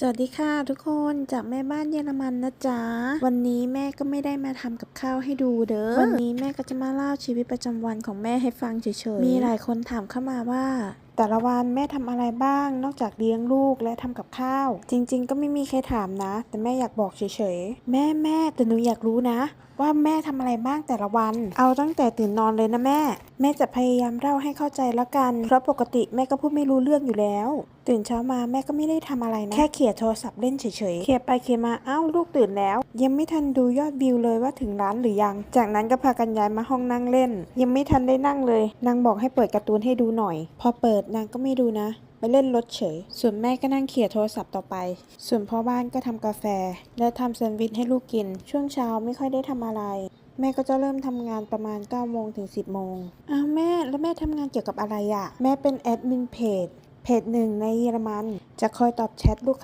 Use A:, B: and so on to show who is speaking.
A: สวัสดีค่ะทุกคนจากแม่บ้านเยอรมันนะจ๊ะ วันนี้แม่ก็ไม่ได้มาทำกับข้าวให้ดูเด้อวันนี้แม่ก็จะมาเล่าชีวิตประจำวันของแม่ให้ฟังเฉยๆมีหลายคนถามเข้ามาว่า แต่ละวันแม่ทำอะไรบ้าง นอกจากเลี้ยงลูกและทำกับข้าว จริง ๆ ก็ไม่มีใครถามนะ แต่แม่อยากบอกเฉยๆ แม่แม่แต่หนูอยากรู้นะ ว่าแม่ทำอะไรบ้างแต่ละวัน เอาตั้งแต่ตื่นนอนเลยนะแม่ แม่จะพยายามเล่าให้เข้าใจแล้วกัน เพราะปกติแม่ก็พูดไม่รู้เรื่องอยู่แล้ว ตื่นเช้ามาแม่ก็ไม่ได้ทำอะไรนะ แค่เขี่ยโทรศัพท์เล่นเฉยๆ เขี่ยไปเขี่ยมาอ้าวลูกตื่นแล้ว ยังไม่ทันดูยอดวิวเลยว่าถึงร้านหรือยัง จากนั้นก็พากันย้ายมาห้องนั่งเล่น ยังไม่ทันได้นั่งเลยนางบอกให้เปิดการ์ตูนให้ดูหน่อย พอเปิดนางก็ไม่ดูนะ ไปเล่นรถเฉย ส่วนแม่ก็นั่งเขี่ยโทรศัพท์ต่อไป ส่วนพ่อบ้านก็ทำกาแฟ และทำแซนด์วิชให้ลูกกิน ช่วงเช้าไม่ค่อยได้ทำอะไร แม่ก็จะเริ่มทำงานประมาณ9โมงถึง 10โมงอ้าวแม่แล้วแม่ทำงานเกี่ยวกับอะไรอะ่ะแม่เป็นแอดมินเพจเพจหนึ่งในเยอรมัน จะคอยตอบแชทลูก